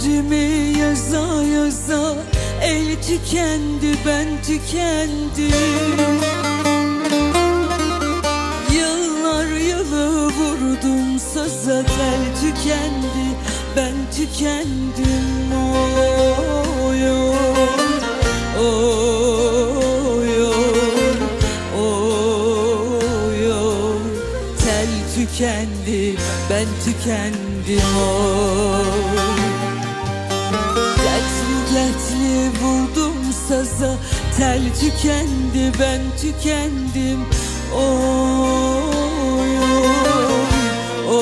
Kaderimi yaza yaza El tükendi ben tükendim. Yıllar yılı vurdum saza tel tükendi Ben tükendim. Oy oy oy oy. Tel tükendi ben tükendim. Oy Dertli vurdum saza Tel tükendi ben tükendim. Oy oy oy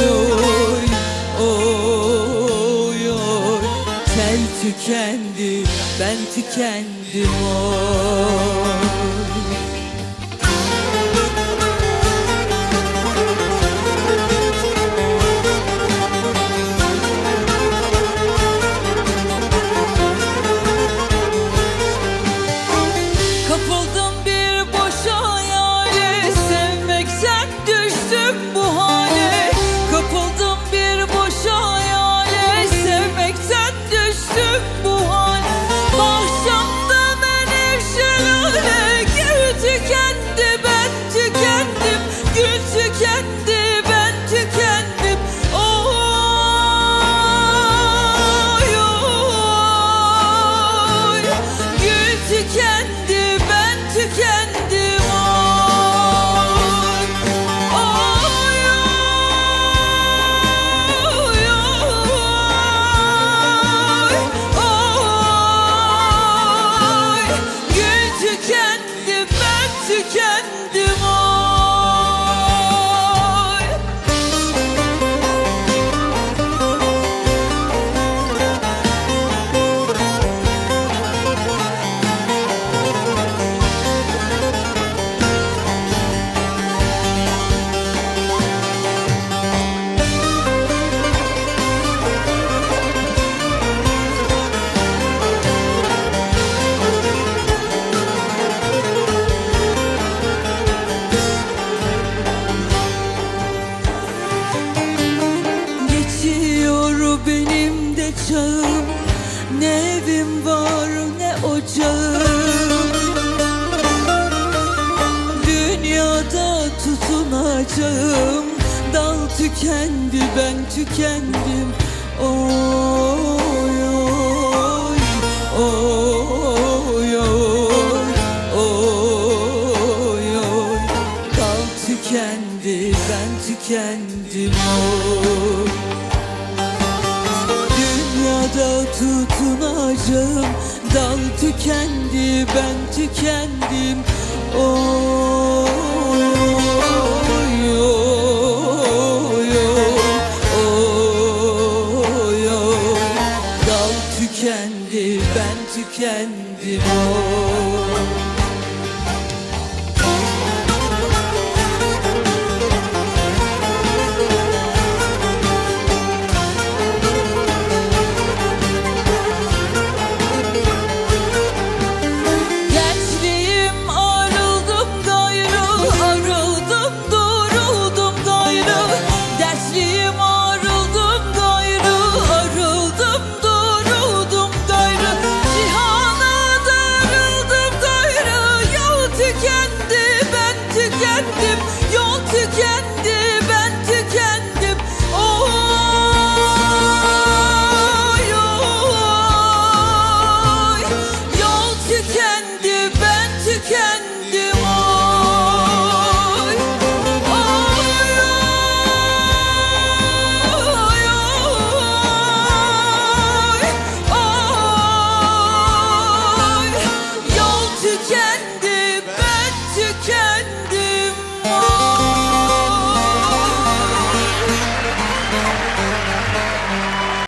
oy oy oy. Tel tükendi ben tükendim oy Benim de çağım. Ne evim var ne ocağım. Dünyada tutunacağım. Dal tükendi ben tükendim. Oy oy oy oy oy oy. Dal tükendi ben tükendim. Oy Dünyada tutunacağım Dal tükendi ben tükendim Oh.